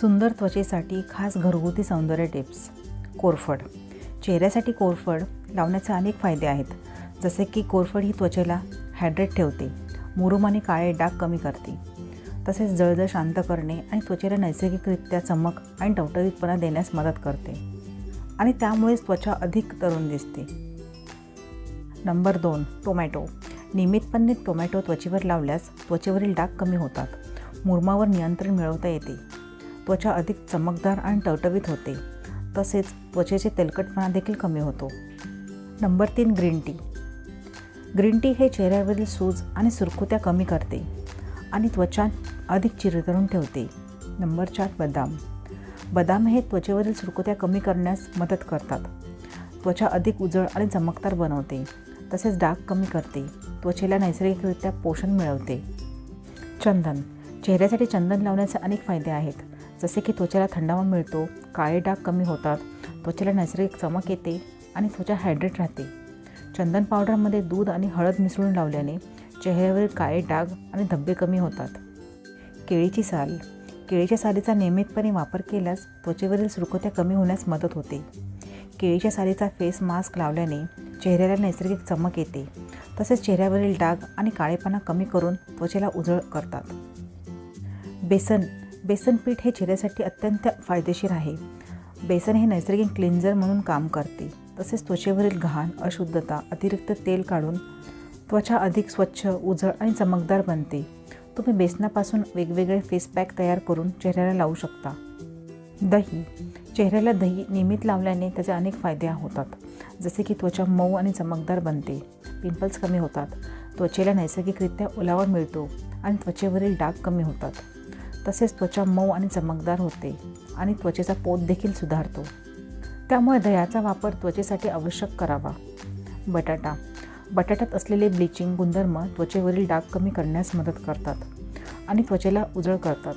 सुंदर त्वचेसाठी खास घरगुती सौंदर्य टिप्स. कोरफड. चेहऱ्यासाठी कोरफड लावण्याचे अनेक फायदे आहेत. जसे की कोरफड ही त्वचेला हायड्रेट ठेवते मुरुम आणि काळे डाग कमी करते. तसेच जळजळ शांत करणे आणि त्वचेला नैसर्गिकरित्या चमक आणि टवटवीतपणा देण्यास मदत करते. आणि त्यामुळेच त्वचा अधिक तरुण दिसते. नंबर दोन टोमॅटो. नियमितपणे टोमॅटो त्वचेवर लावल्यास त्वचेवरील डाग कमी होतात. मुरमावर नियंत्रण मिळवता येते. त्वचा अधिक चमकदार आणि टवटवीत होते. तसेच त्वचेचे तेलकटपणा देखील कमी होतो. नंबर तीन ग्रीन टी. ग्रीन टी हे चेहऱ्यावरील सूज आणि सुरकुत्या कमी करते आणि त्वचा अधिक चिरतरून ठेवते. नंबर चार बदाम. बदाम हे त्वचेवरील सुरकुत्या कमी करण्यास मदत करतात. त्वचा अधिक उजळ आणि चमकदार बनवते. तसेच डाग कमी करते. त्वचेला नैसर्गिकरित्या पोषण मिळवते. चंदन. चेहऱ्यासाठी चंदन लावण्याचे अनेक फायदे आहेत. जसे की त्वचेला थंडावा मिळतो काळे डाग कमी होतात त्वचेला नैसर्गिक चमक येते आणि त्वचा हायड्रेट राहते. चंदन पावडरमध्ये दूध आणि हळद मिसळून लावल्याने चेहऱ्यावरील काळे डाग आणि धब्बे कमी होतात. केळीची साल. केळीच्या सालीचा नियमितपणे वापर केल्यास त्वचेवरील सुरकुत्या कमी होण्यास मदत होते. केळीच्या सालीचा फेस मास्क लावल्याने चेहऱ्याला नैसर्गिक चमक येते. तसेच चेहऱ्यावरील डाग आणि काळेपणा कमी करून त्वचेला उजळ करतात. बेसन बेसन पीठ हे चेहऱ्यासाठी अत्यंत फायदेशीर आहे. बेसन हे नैसर्गिक क्लिन्झर म्हणून काम करते. तसेच त्वचेवरील घाण अशुद्धता अतिरिक्त तेल काढून त्वचा अधिक स्वच्छ उजळ आणि चमकदार बनते. तुम्ही बेसनापासून वेगवेगळे फेस पॅक तयार करून चेहऱ्याला लावू शकता. दही. चेहऱ्याला दही नियमित लावल्याने त्याचे अनेक फायदे होतात. जसे की त्वचा मऊ आणि चमकदार बनते. पिंपल्स कमी होतात. त्वचेला नैसर्गिकरित्या ओलावा मिळतो आणि त्वचेवरील डाग कमी होतात. तसेच त्वचा मऊ आणि चमकदार होते आणि त्वचेचा पोत देखील सुधारतो. त्यामुळे दह्याचा वापर त्वचेसाठी आवश्यक करावा. बटाटा. बटाट्यात असलेले ब्लिचिंग गुणधर्म त्वचेवरील डाग कमी करण्यास मदत करतात आणि त्वचेला उजळ करतात.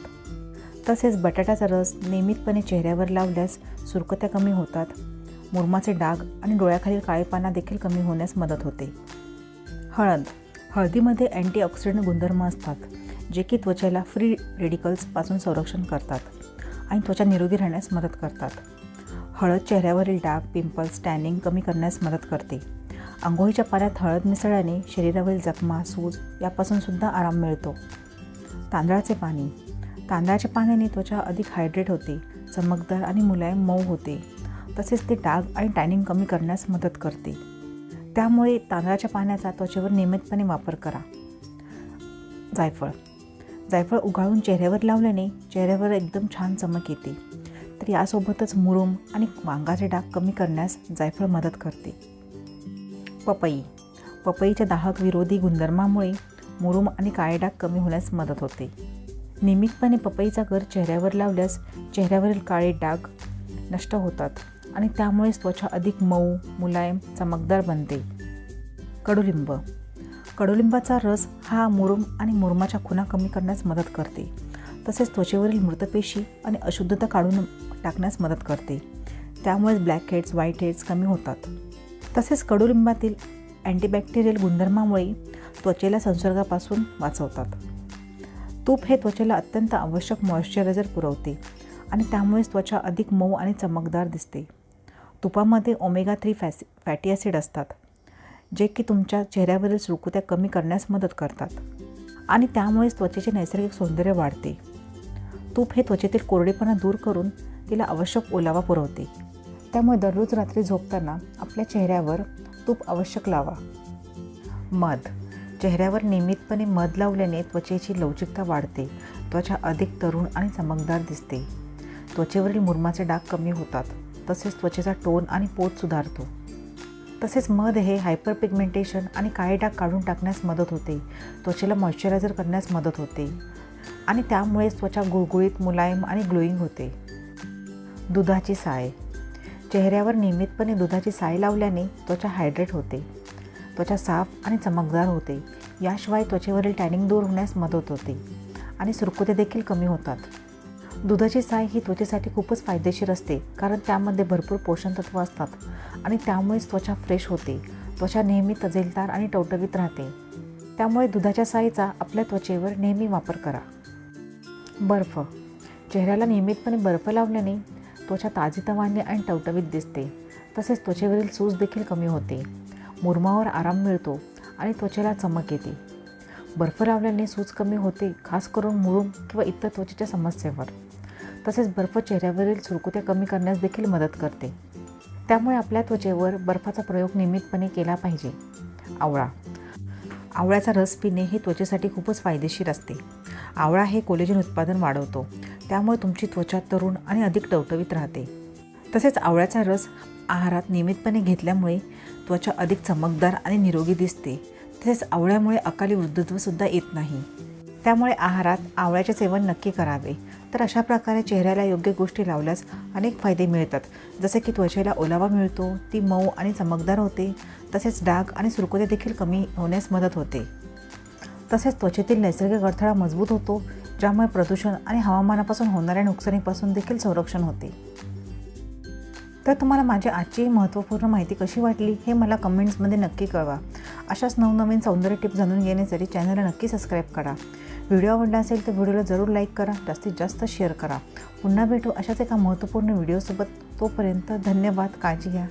तसेच बटाट्याचा रस नियमितपणे चेहऱ्यावर लावल्यास सुरकत्या कमी होतात. मुरमाचे डाग आणि डोळ्याखालील काळेपाना देखील कमी होण्यास मदत होते. हळद. हळदीमध्ये अँटीऑक्सिडंट गुणधर्म असतात. जे की त्वचेला फ्री रेडिकल्सपासून संरक्षण करतात आणि त्वचा निरोगी राहण्यास मदत करतात. हळद चेहऱ्यावरील डाग पिंपल्स टॅनिंग कमी करण्यास मदत करते. आंघोळीच्या पाण्यात हळद मिसळल्याने शरीरावरील जखमा सूज यापासून सुद्धा आराम मिळतो. तांदळाचे पाणी. तांदळाच्या पाण्याने त्वचा अधिक हायड्रेट होते चमकदार आणि मुलायम मऊ होते. तसेच ते डाग आणि टॅनिंग कमी करण्यास मदत करते. त्यामुळे तांदळाच्या पाण्याचा त्वचेवर नियमितपणे वापर करा. जायफळ. जायफळ उगाळून चेहऱ्यावर लावल्याने चेहऱ्यावर एकदम छान चमक येते. तर यासोबतच मुरुम आणि वांगाचे डाग कमी करण्यास जायफळ मदत करते. पपई. पपईच्या दाहक विरोधी गुणधर्मामुळे मुरुम आणि काळे डाग कमी होण्यास मदत होते. नियमितपणे पपईचा गर चेहऱ्यावर लावल्यास चेहऱ्यावरील काळे डाग नष्ट होतात आणि त्यामुळे त्वचा अधिक मऊ मुलायम चमकदार बनते. कडुलिंब. कडुलिंबाचा रस हा मुरुम आणि मुरुमाच्या खुणा कमी करण्यास मदत करते. तसेच त्वचेवरील मृतपेशी आणि अशुद्धता काढून टाकण्यास मदत करते. त्यामुळेच ब्लॅक हेड्स व्हाईट हेड्स कमी होतात. तसेच कडुलिंबातील अँटीबॅक्टेरियल गुणधर्मामुळे त्वचेला संसर्गापासून वाचवतात. तूप हे त्वचेला अत्यंत आवश्यक मॉइश्चरायझर पुरवते आणि त्यामुळेच त्वचा अधिक मऊ आणि चमकदार दिसते. तुपामध्ये ओमेगा थ्री फॅसि फॅटी ॲसिड असतात. जे की तुमच्या चेहऱ्यावरील सुरकुत्या कमी करण्यास मदत करतात. आणि त्यामुळेच त्वचेचे नैसर्गिक सौंदर्य वाढते. तूप हे त्वचेतील कोरडेपणा दूर करून तिला आवश्यक ओलावा पुरवते. त्यामुळे दररोज रात्री झोपताना आपल्या चेहऱ्यावर तूप आवश्यक लावा. मध. चेहऱ्यावर नियमितपणे मध लावल्याने त्वचेची लवचिकता वाढते. त्वचा अधिक तरुण आणि चमकदार दिसते. त्वचेवरील मुरमाचे डाग कमी होतात. तसेच त्वचेचा टोन आणि पोत सुधारतो. तसेच मध हे हायपर पिगमेंटेशन आणि काळे डाग काढून टाकण्यास मदत होते. त्वचेला मॉइश्चरायझर करण्यास मदत होते. आणि त्यामुळे त्वचा गुळगुळीत मुलायम आणि ग्लोईंग होते. दुधाची साय. चेहऱ्यावर नियमितपणे दुधाची साय लावल्याने त्वचा हायड्रेट होते. त्वचा साफ आणि चमकदार होते. याशिवाय त्वचेवरील टॅनिंग दूर होण्यास मदत होते. आणि सुरकुते देखील कमी होतात. दुधाची साय ही त्वचेसाठी खूपच फायदेशीर असते कारण त्यामध्ये भरपूर पोषण तत्व असतात आणि त्यामुळेच त्वचा फ्रेश होते. त्वचा नेहमी तजेलदार आणि टवटवीत राहते. त्यामुळे दुधाच्या साईचा आपल्या त्वचेवर नेहमी वापर करा. बर्फ. चेहऱ्याला नियमितपणे बर्फ लावल्याने त्वचा ताजीतवाने आणि टवटवीत दिसते. तसेच त्वचेवरील सूज देखील कमी होते. मुरमावर आराम मिळतो आणि त्वचेला चमक येते. बर्फ लावल्याने सूज कमी होते खास करून मुरूम किंवा इतर त्वचेच्या समस्येवर. तसेच बर्फ चेहऱ्यावरील सुरकुत्या कमी करण्यास देखील मदत करते. त्यामुळे आपल्या त्वचेवर बर्फाचा प्रयोग नियमितपणे केला पाहिजे. आवळा. आवळ्याचा रस पिणे हे त्वचेसाठी खूपच फायदेशीर असते. आवळा हे कोलेजन उत्पादन वाढवतो. त्यामुळे तुमची त्वचा तरुण आणि अधिक टवटवीत राहते. तसेच आवळ्याचा रस आहारात नियमितपणे घेतल्यामुळे त्वचा अधिक चमकदार आणि निरोगी दिसते. तसेच आवळ्यामुळे अकाली वृद्धत्वसुद्धा येत नाही. त्यामुळे आहारात आवळ्याचे सेवन नक्की करावे. तर अशा प्रकारे चेहऱ्याला योग्य गोष्टी लावल्यास अनेक फायदे मिळतात. जसे की त्वचेला ओलावा मिळतो ती मऊ आणि चमकदार होते. तसेच डाग आणि सुरकुते देखील कमी होण्यास मदत होते. तसेच त्वचेतील नैसर्गिक अडथळा मजबूत होतो ज्यामुळे प्रदूषण आणि हवामानापासून होणाऱ्या नुकसानीपासून देखील संरक्षण होते. तर तुम्हाला माझी आजची महत्त्वपूर्ण माहिती कशी वाटली हे मला कमेंट्समध्ये नक्की कळवा. अशाच नवनवीन सौंदर्य टिप्स जाणून घेण्यासाठी चॅनलला नक्की सबस्क्राईब करा. व्हिडिओ आवडला असेल तर व्हिडिओला जरूर लाईक करा जास्तीत जास्त शेअर करा. पुन्हा भेटू अशाच एका महत्त्वपूर्ण व्हिडिओसोबत. तोपर्यंत धन्यवाद काळजी घ्या.